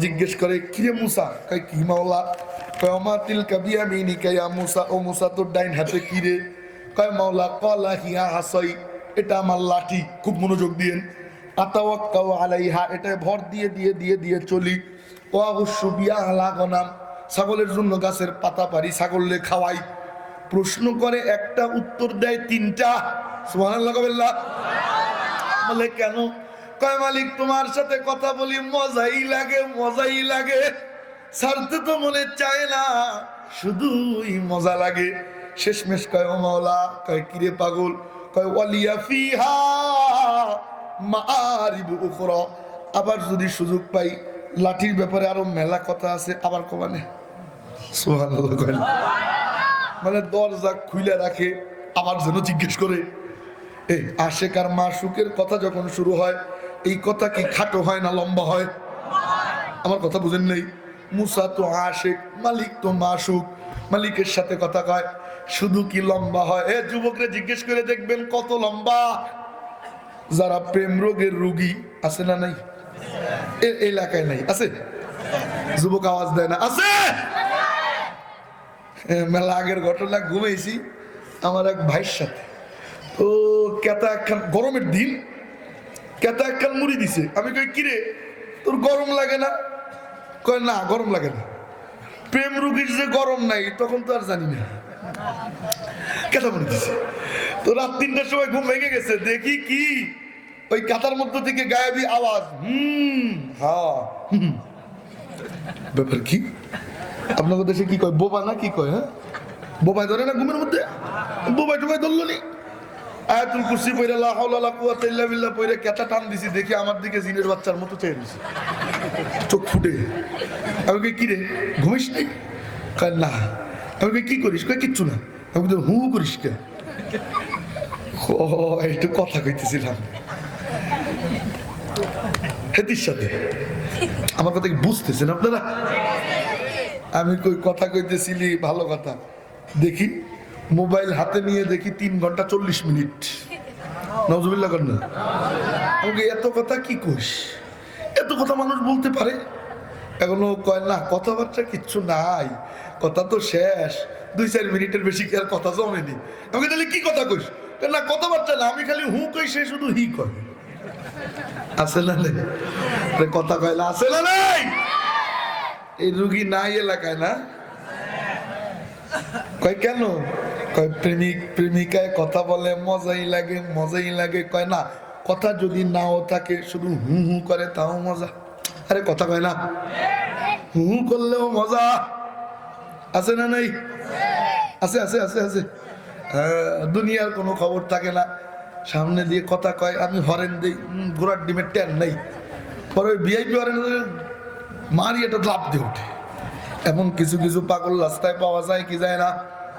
জিজ্ঞেস করে, কিরে মুসা? কয়, কি মাওলা? কয় আমা তিল কাবিয়া মিনি কায়া মুসা। ও মুসা, তোর ডাইন হাতে কিরে কয়, মাওলা কলা হিয়া হাসই। এটা আমার লাঠি। খুব মনোযোগ দিয়েন। আতাওয়াক্কাও আলাইহা। এটা ভর দিয়ে দিয়ে দিয়ে দিয়ে চলি। ও অবশ্য বিয়া হালা গনাম। ছাগলের জন্য গাছের পাতা পারি, ছাগললে খাওয়াই। প্রশ্ন করে, একটা উত্তর দেয় তিনটা। সুবহানাল্লাহ বলে, কেন? কয়, মালিক, তোমার সাথে কথা বলি, মজাই লাগে মজাই লাগে। ছাড়তে তো মনে চায় না, শুধুই মজা লাগে। শেষমেশ কয়, ও মাওলা, কয়, কিরে পাগল, কয়, ওয়ালিয়া ফিহা মারিব উখরা। আবার যদি সুযোগ পাই, লাঠির ব্যাপারে আরও মেলা কথা আছে, আবার কমানে মানে দরজা খুলে রাখে, আবার যেন জিজ্ঞেস করে। এই আশেক আর মাসুকের কথা যখন শুরু হয় এই কথা কি খাটো হয় না লম্বা হয়? আমার কথা বুঝেন নেই। মুসা তো আশেক, মালিক তো মাসুক। মালিকের সাথে কথা কয়, শুধু কি লম্বা হয়? এ যুবকরা জিজ্ঞেস করে দেখবেন কত লম্বা। যারা প্রেম রোগের রুগী আছে না নাই? এলাকায় নাই, আছে? যুবক আওয়াজ দেয় না, আছে? মেলা আগের ঘটনা, ঘুমাইছি। আমার এক ভাইয়ের সাথে। ও কেতা একখান গরমের দিন কেতা একখান মুড়ি দিছে। আমি কই, কিরে, তোর গরম লাগে না? কয়, না, গরম লাগে না। প্রেম রুগীর যে গরম নাই, তখন তো আর জানি না। কেতা মুড়ি দিছে। তো রাত তিনটার সময় ঘুম ভেঙে গেছে। দেখি কি? ওই কাতার মধ্য থেকে গায়েবী আওয়াজ। হুম হ্যাঁ হুম। ব্যাপার কি? আপনাদের দেশে কি কয়, বোবা না কি কয় হ্যাঁ? বোবাই ধরে না ঘুমের মধ্যে? বোবাই টোবাই ধরলো নি? আয়াতুল কুরসি পইরা লা হাওলা লা কুওয়াতা ইল্লা বিল্লাহ পইরা কেতা টান দিছি, দেখি আমার দিকে জিনের বাচ্চার মতো চেয়ে দিছি চোখ ফুটে। আমি কই, কি রে? ঘুমিস নাই কয়, না। আমি কি করিস? কয়, কিচ্ছু না। আমি কই হু করিস কে একটু কথা কইতেছিলাম। হেতির সাথে। আমার কথা কি বুঝতেছেন আপনারা? আমি কই, কথা কইতেছিলি, ভালো কথা। দেখি। মোবাইল হাতে নিয়ে দেখি তিন ঘণ্টা চল্লিশ মিনিট। নজরুল্লাহ কন্যা, আমাকে এত কথা কি কইস? এত কথা মানুষ বলতে পারে? এখনও কয়, না, কথাবার্তা কিচ্ছু নাই, কথা তো শেষ, দুই চার মিনিটের বেশি কি আর কথা জমেনি? আমাকে তাহলে কি কথা কইস? না, কথাবার্তা না, আমি খালি হু কই, সে শুধু হি কয়। আছে না নেই? কথা কয় না, আছে না নাই? এই রুগী নাই এলাকায় না? কয়, কেন? প্রেমিক, প্রেমিকায় কথা বলে মজাই লাগে মজাই লাগে। কয়, না, কথা যদি নাও থাকে, শুধু হু হু করে তাও মজা। আরে, কথা কয় না। হু হু করলেও মজা। আছে না নাই? আছে আছে আছে আছে। দুনিয়ার কোনো খবর থাকে না। সামনে দিয়ে কথা কয়, আমি হরেন দিই ঘোড়ার ডিমের ট্যান নেই। পরে ওই ভিআইপি হরেন মারি এটা লাভ দিয়ে ওঠে। এমন কিছু কিছু পাগল রাস্তায় পাওয়া যায় কি যায় না?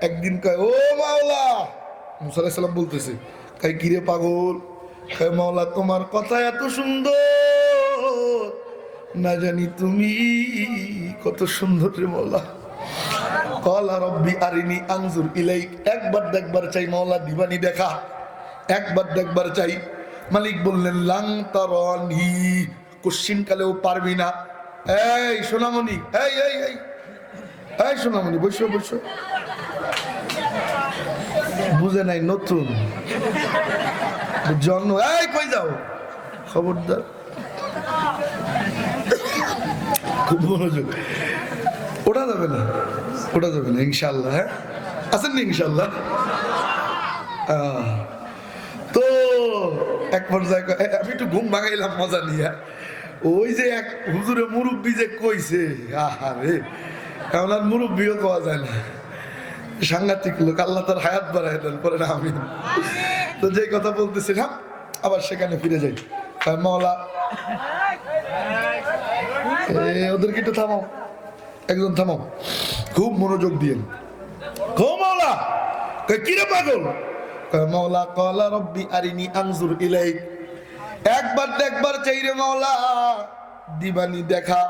একদিন কয়, ও মাওলা। মুসা আলাইহিস সালাম বলতেছে, কয়, কিরে পাগল? কয়, মাওলা, তোমার কথা এত সুন্দর। না জানি তুমি কত সুন্দর রে মাওলা। কলা রব্বি আরিনি ইলাইক। একবার দেখবার চাই মাওলা, দিবানি দেখা। একবার দেখবার চাই। মালিক বললেন পারবি না। সোনামণি, এই সোনামণি বুঝে নাই, নতুন। জন্ম এই, কই যাও? খবরদার। খুব মনোযোগ। ওটা যাবে না। ওটা যাবে না ইনশাল্লাহ হ্যাঁ? আছেন না ইনশাল্লাহ তো এক পর্যায়ে আমি একটু ঘুম ভাঙাইলাম, মজা নিয়ে। ওই যে এক হুজুরে মুরব্বী যে কইছে, আহারে। এমন আর মুরব্বীও পাওয়া যায় না। সাংঘাতিক লোক আল্লাহ তার হায়াত বাড়াই দেন পরে না আমি তো যে কথা বলতেছিলাম আবার সেখানে ফিরে যাই। কয়, মাওলা। ওদেরকে একটু থামাও। একজন থামাও। খুব মনোযোগ দিয়ে গো মাওলা। কয়, কি রে পাগল কলা রব্বি আরিনি ইলাইক। একবার দেখবার চাই রে দিবানি দেখা।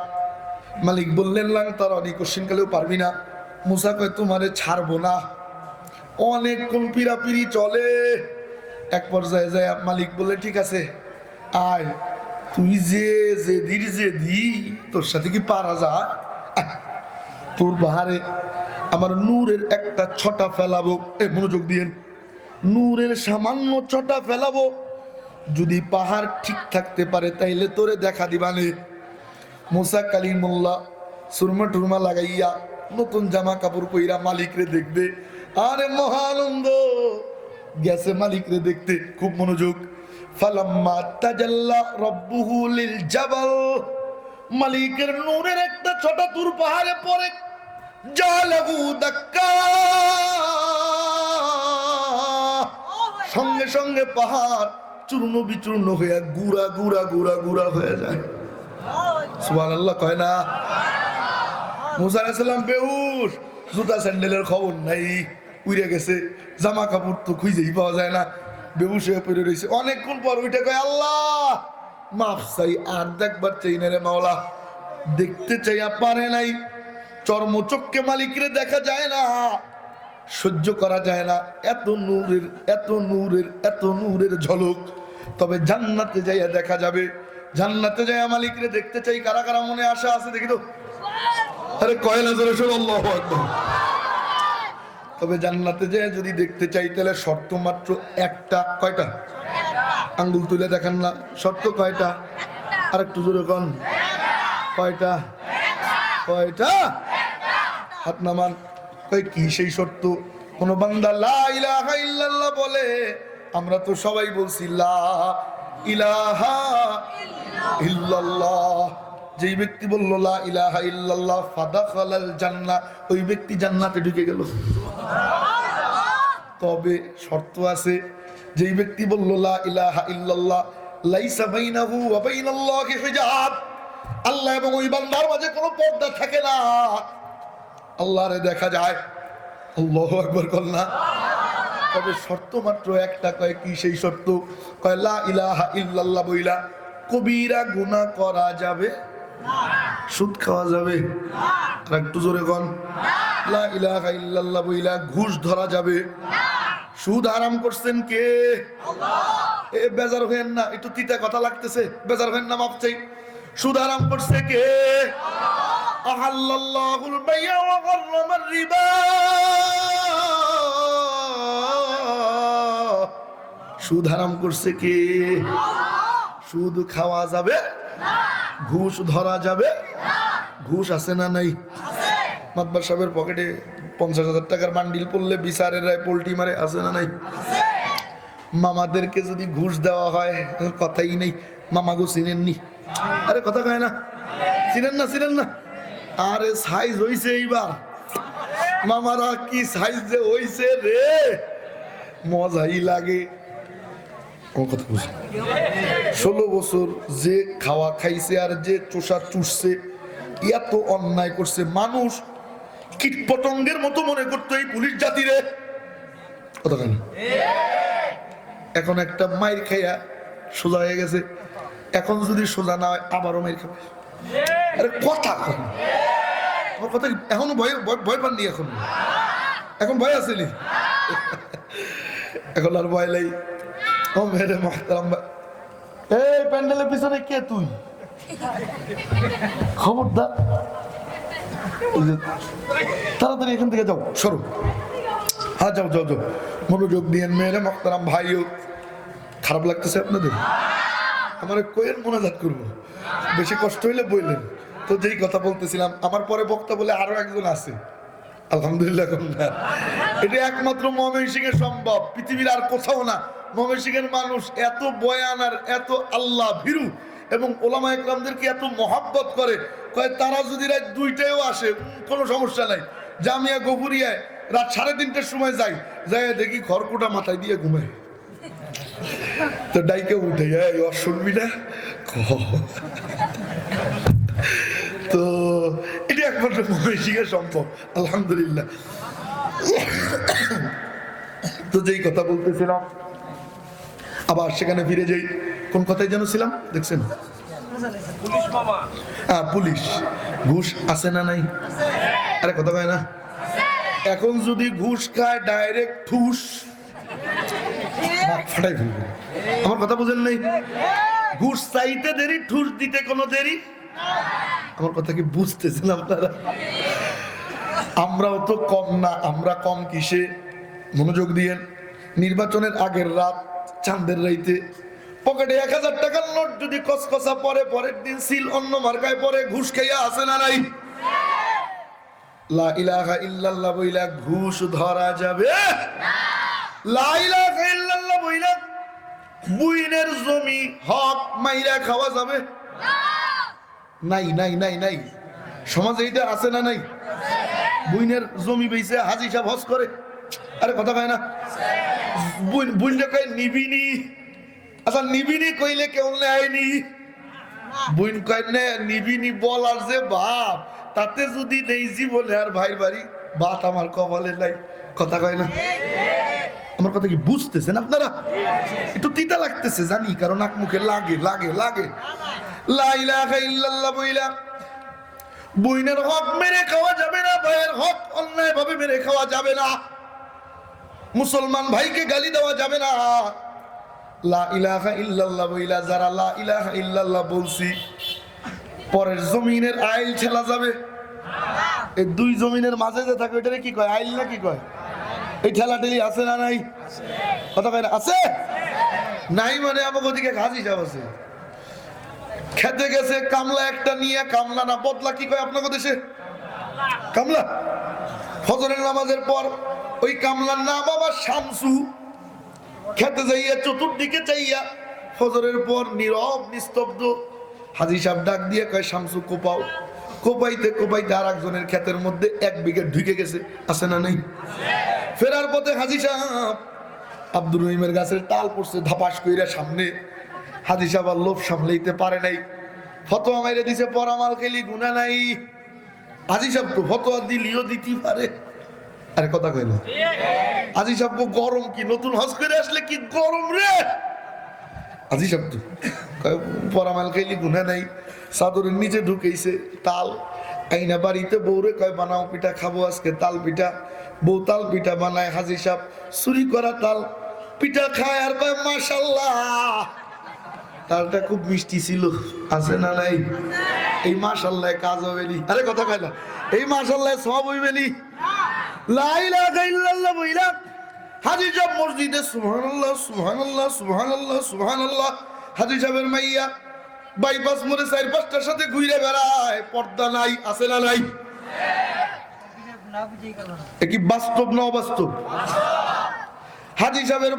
মালিক বললেন লাং তার অনেক কোশ্চিন কালেও পারবি না। মুসা কয়, তোমারে ছাড়বো না। অনেক পিরাপিরি চলে। এক পর্যায়ে যায় মালিক বলে, ঠিক আছে, আয়। তুই যে যে দির যে দি তোর সাথে কি পারা যা তোর বাহারে আমার নূরের একটা ছটা ফেলাবো। এ, মনোযোগ দিয়েন। নূরের সামান্য ছটা ফেলাবো। যদি পাহাড় ঠিক থাকতে পারে, তাইলে তোরে দেখা দিবানে। মোসা কালীন মোল্লা সুরমা টুরমা লাগাইয়া নতুন জামা কাপড় পইরা মালিকরে দেখবে। আরে মহানন্দ, গেছে মালিকরে দেখতে, খুব মনোযোগ। মালিকের নূরের একটা ছোট দূর পাহাড়ে পড়ে। দাক্কা। সঙ্গে সঙ্গে পাহাড় চূর্ণ বিচূর্ণ হয়ে গুড়া গুড়া গুড়া গুড়া হয়ে যায়। সুবান আল্লাহ কয় না? মুসা আলাইসাল্লাম বেউস জুতা স্যান্ডেলের খবর নাই উড়ে গেছে, জামা কাপড় তো খুঁজেই পাওয়া যায় না বেউস হয়ে পড়ে রয়েছে অনেকক্ষণ পর উঠে কয়, আল্লাহ, মাফ চাই, আর দেখবার চাই না রে মাওলা, দেখতে চাইয়া পারে নাই চর্মচক্ষে মালিকরে দেখা যায় না, সহ্য করা যায় না, এত নূরের এত নূরের এত নূরের ঝলক, তবে জান্নাতে যাইয়া দেখা যাবে, জান্নাতে যাইয়া মালিকরে দেখতে চাই, কারা কারা মনে আশা আছে দেখি তো? আরে কয়লা জোরে শোনো, আল্লাহু। তবে জান্নাতে যেয়ে যদি দেখতে চাই, তাহলে শর্ত মাত্র একটা, কয়টা? আঙ্গুল তুলে দেখেন না, শর্ত কয়টা? আর একটু জোরে কন। কয়টা? কয়টা? হাত নামান। কি সেই শর্ত? কোন বান্দা লা ইলাহা ইল্লাল্লাহ বলে, আমরা তো সবাই বলছি লা ইলাহা ইল্লাল্লাহ। যেই ব্যক্তি বলল, লা ইলাহা ইল্লাল্লাহ, ফাদাখালাল জান্নাহ, ওই ব্যক্তি জান্নাতে ঢুকে গেল। তবে শর্ত আছে, যেই ব্যক্তি বলল, লা ইলাহা ইল্লাল্লাহ, লাইসা বাইনাহু ওয়া বাইনাল্লাহি হিজাব, আল্লাহ এবং ওই বান্দার মাঝে কোনো পর্দা থাকে না। আল্লাহরে দেখা যায়, আল্লাহ একবার কল্লা তবে শর্ত মাত্র একটা, কয় কি সেই শর্ত? কয়, লা ইলাহা ইল্লাল্লাহ বইলা, কবিরা গুনাহ করা যাবে সুদ খাওয়া যাবে? একটু জোরে কন। ঘুষ ধরা যাবে। সুদ আরাম করছেন কে? এ বেজার হইেন না, একটু তিতা কথা লাগতেছে, বেজার হইেন না মাপ চাই। সুদ আরাম করছে কে? আহাল্লাল্লাহুল বাইয়া ওয়া হারামার রিবা। সুদ হারাম করছে কে? সুদ খাওয়া যাবে? ঘুষ ধরা যাবে? ঘুষ আছে না নাই? মাতবার সাহেবের পকেটে পঞ্চাশ হাজার টাকার বান্ডিল পড়লে বিচারের রায় পোল্টি মারে আছে না নাই? মামাদেরকে যদি ঘুষ দেওয়া হয় কথাই নেই। মামাগো চিনেননি? আরে কথা কয় না। চিনেন না চিনেন না। আরে সাইজ হইছে এইবার। মামারা কি সাইজ যে হইছে রে? মজাই লাগে। কথা ষোলো বছর যে খাওয়া খাইছে আর যে চোষা চুষছে, এত অন্যায় করছে। মানুষ কীট পতঙ্গের মতো মনে করতো এই পুলিশ জাতিরে। কথা এখন একটা মাইর খাইয়া সোজা হয়ে গেছে। এখন যদি সোজা না হয়, আবারও মাইর খাবে। আরে কথা আমার কথা এখনও ভয়, ভয়- ভয় পাননি এখন? এখন ভয় আসেনি এখন আর ভয় নেই। ও মেরে মহতারাম। এই প্যান্ডেলের পিছনে কে তুই? খবরদার। তাড়াতাড়ি এখান থেকে যাও, সরো। হ্যাঁ যাও যাও যাও। মনোযোগ দিয়ে মেয়েরা মহতারাম ভাইও খারাপ লাগতেছে আপনাদের? আমার কোয়ের মোনাজাত করব। বেশি কষ্ট হইলে বললেন তো যেই কথা বলতেছিলাম, আমার পরে বক্তা বলে আরও একজন আছে। আলহামদুলিল্লাহ এটা একমাত্র ময়মনসিং এর সম্ভব। পৃথিবীর আর কোথাও না। এর মানুষ এত বয়ান আর এত আল্লাহ ভীরু এবং ওলামা একরামদেরকে এত মহাব্বত করে, কয় তারা যদি রাত দুইটায়ও আসে কোনো সমস্যা নাই। জামিয়া গফুরিয়ায় রাত সাড়ে তিনটার সময় যাই যাই দেখি খড়কুটা মাথায় দিয়ে ঘুমায়। তো ডাইকে উঠে যায় শুনবি না? ক। একটু মহিষিকে সম্ভব আলহামদুলিল্লাহ। তো যেই কথা বলতেছিলাম আবার সেখানে ফিরে যাই। কোন কথায় যেন ছিলাম? দেখছেন? হ্যাঁ পুলিশ। ঘুষ আছে না নাই? আরে, কথা কয় না। এখন যদি ঘুষ খায়, ডাইরেক্ট ঠুস। ফাটাই ফেলবে। আমার কথা বুঝেন নাই? ঘুষ চাইতে দেরি, ঠুস দিতে কোনো দেরি? আমার কথা কি বুঝতেছেন আপনারা? আমরাও তো কম না, আমরা কম কিসে? মনোযোগ দিয়েন। নির্বাচনের আগের রাত চাঁদের রাইতে। পকেটে এক হাজার টাকার নোট যদি কসকসা পরে, পরের দিন সিল অন্য মার্কায় পরে, ঘুষ খাইয়া আসে না নাই? লা ইলাহা ইল্লাল্লাহ বইলা ঘুষ ধরা যাবে। লা ইলাহা ইল্লাল্লাহ বইলা বুইনের জমি হক মাইরা খাওয়া যাবে? নাই নাই নাই নাই। সমাজে এটা আছে না নাই? বুইনের জমি বেইছে হাজি সাহেব হজ করে। আরে কথা কয় না। নিবিনি। আচ্ছা নিবিনি কইলে কেউ নিবিনি যে তাতে যদি নেই জীবনে আর ভাই বাড়ি বাত আমার কপালে নাই। কথা কয় না? আমার কথা কি বুঝতেছেন আপনারা? একটু তিতা লাগতেছে, জানি, কারণ নাক মুখে লাগে লাগে লাগে। বইনের হক মেরে খাওয়া যাবে না, ভাইয়ের হক অন্যায় ভাবে মেরে খাওয়া যাবে না। মুসলমান ভাইকে গালি দেওয়া যাবে না। লা ইলাহা বইলা যারা লা ইলাহা ইল্লাল্লাহ বলছি, পরের জমিনের আইল ঠেলা যাবে। এই দুই জমিনের মাঝে থাকে কি কয়? আইল না কি কয়? এই ঠেলা ঠেলি আছে না নাই? আছে? নাই মানে খেতে গেছে, কামলা একটা নিয়ে, কামলা না বদলা কি কয় আপনাকে দেশে? কামলা। ফজরের নামাজের পর ওই কামলার নাম আবার শামসু। খেতে যাইয়া চতুর্দিকে চাইয়া ফজরের পর নীরব, নিস্তব্ধ। হাজি সাহেব ডাক দিয়ে কয়, শামসু, কোপাও। কোপাইতে কোপাইতে আর একজনের ক্ষেতের মধ্যে এক বিঘে ঢুকে গেছে। আছে না নেই? ফেরার পথে হাজি সাহেব আব্দুর রহিমের গাছের টাল পড়ছে ধাপাস কইরা সামনে। হাজি সাহেব আর লোভ সামলাইতে পারে নাই। ফতোয়া মাইরে দিছে, পরামাল খেলি গুনা নাই। হাজি সাহেব তো ফতোয়া দিলিও দিতে পারে। আরে কথা কইল হাজি সাহেব গো গরম কি? নতুন হজ করে আসলে কি গরম রে? হাজি সাহেব তো কয়, পরামাল খেলি গুনা নাই। চাদরের নিচে ঢুকেইছে তাল। আইনা বাড়িতে বউরে কয় বানাও পিঠা খাব আজকে তাল পিঠা। বউ তাল পিঠা বানায় হাজি সাহেব চুরি করা তাল। পিঠা খায় আর কয় মাশাল্লাহ তালটা খুব মিষ্টি ছিল। আছে না নাই? এই মাশাল্লাহ কাজ হবে নি। আরে কথা না। এই মাশাল্লাহ সব হইবে নি। গাইল্লাল্লাহ বইলা পাঁচটার সাথে ঘুরে পর্দা নাই, আছে না নাই? কি বাস্তব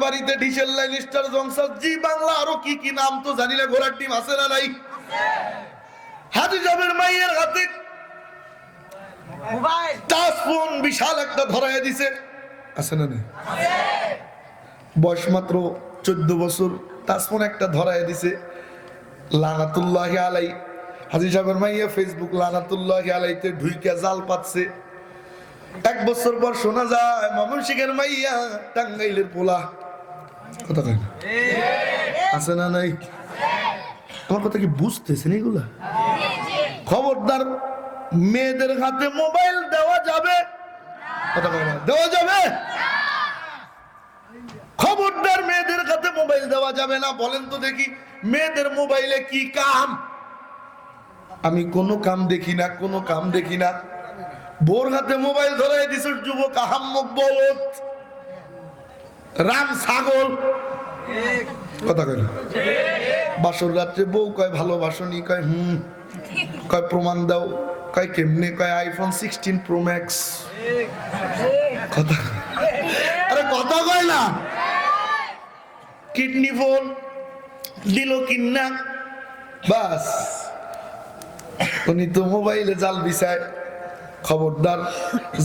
বাড়িতে ডিসেল লাইন জি বাংলা, আরও কি কি নাম তো জানি না, ঘোড়ার টিম আছে না নাই? হাজি সাহেবের মাইয়ের হাতে টাচ ফোন বিশাল একটা ধরাই দিছে। আছে না বয়স মাত্র চোদ্দ বছর টাচ ফোন একটা ধরাই দিছে। লানাতুল্লাহ আলাই। হাজি সাহেবের মাইয়া ফেসবুক লানাতুল্লাহ আলাইতে ঢুইকা জাল পাচ্ছে এক বছর পর শোনা যায় মামুন শিখের মাইয়া টাঙ্গাইলের পোলা। কথা কয় আছে না নাই? আমার কথা কি বুঝতেছেন এগুলা? খবরদার মেয়েদের হাতে মোবাইল দেওয়া যাবে? দেওয়া যাবে? খবরদার মেয়েদের হাতে মোবাইল দেওয়া যাবে না, বলেন তো দেখি মেয়েদের মোবাইলে কি কাম? আমি কোনো কাম দেখি না, কোনো কাম দেখি না। বোর হাতে মোবাইল ধরাই দিছ যুবক রাম ছাগল। কথা না? বাসর রাত্রে বউ কয় ভালোবাসনি কয়, হুম। কয় প্রমাণ দাও? কয় কেমনে? কয় আইফোন সিক্সটিন প্রো ম্যাক্স কথা আরে কথা কয় না। কিডনি ফোন দিল কিন্না? বাস। উনি তো মোবাইলে জাল বিছায়। খবরদার,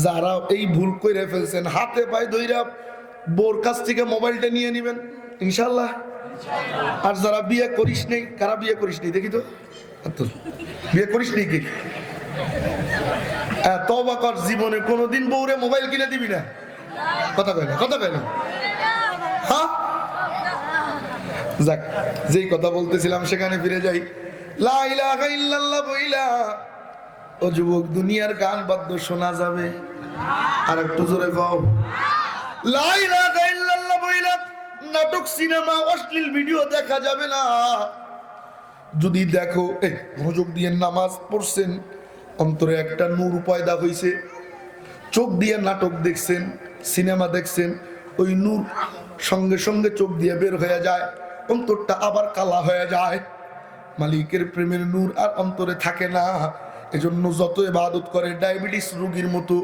যারা এই ভুল করে ফেলছেন, হাতে পায়ে ধইরা বোর কাছ থেকে মোবাইলটা নিয়ে নেবেন। ইনশাল্লাহ আর যারা বিয়ে করিস নেই, কারা বিয়ে করিস নেই, দেখি তো। বিয়ে করিস নেই কি? হ্যাঁ, তবা কর জীবনে কোনোদিন বউরে মোবাইল কিনে দিবি না। কথা কয় না কথা কয় না। হ্যাঁ যাক যেই কথা বলতেছিলাম সেখানে ফিরে যাই। লা ইলাহা ইল্লাল্লাহ বইলা। ও যুবক দুনিয়ার গান বাদ্য শোনা যাবে। আর একটু জোরে গাও লা ইলাহা ইল্লাল্লাহ বইলা। নাটক সিনেমা অশ্লীল ভিডিও দেখা যাবে না। যদি দেখো এ মনোযোগ দিয়ে নামাজ পড়ছেন, অন্তরে একটা নূর পয়দা হইছে। চোখ দিয়ে নাটক দেখছেন, সিনেমা দেখছেন, ওই নূর সঙ্গে সঙ্গে চোখ দিয়ে বের হয়ে যায়, অন্তরটা আবার কালা হয়ে যায়। মালিকের প্রেমের নূর আর অন্তরে থাকে না। এজন্য যত ইবাদত করে ডায়াবেটিস রোগীর মতো,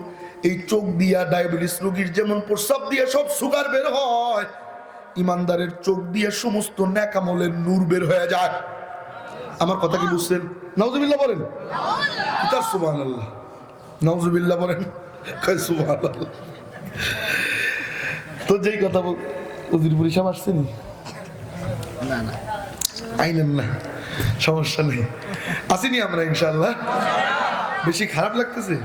এই চোখ দিয়া ডায়াবেটিস রোগীর যেমন প্রস্রাব দিয়ে সব সুগার বের হয়, ইমানদারের চোখ দিয়ে সমস্ত ন্যাকামলের নূর বের হয়ে যায়। আমার কথা কি বুঝছেন? নওজুবিল্লাহ বলেন। তার সুবাহ আল্লাহ নওজুবিল্লাহ বলেন আল্লাহ। তো যেই কথা বল উজির পরিষেবা আসছেনি না? না আইনেন না। সমস্যা নেই। আসিনি আমরা ইনশাল্লাহ বেশি খারাপ লাগতেছে।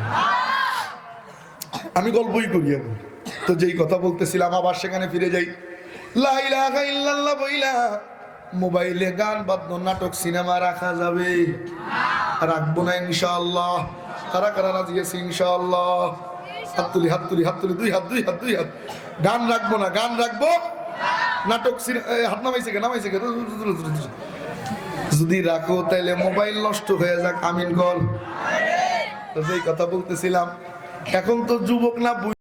আমি গল্পই করি এখন। তো যেই কথা বলতেছিলাম আবার সেখানে ফিরে যাই। লা ইলাহা ইল্লাল্লাহ বইলা। মোবাইলে গান, বাদ্য, নাটক, সিনেমা রাখা যাবে। রাখব না ইনশাআল্লাহ। কারা কারা রাজি আছে ইনশাআল্লাহ? হাত তুলি হাত তুলি হাত তুলি, দুই হাত দুই হাত দুই হাত। গান রাখব না, গান রাখব। নাটক হাত নামাইছে কে নামাইছে কে? যদি রাখো তাহলে মোবাইল নষ্ট হয়ে যাক। আমিন তো যেই কথা বলতেছিলাম, এখন তো যুবক না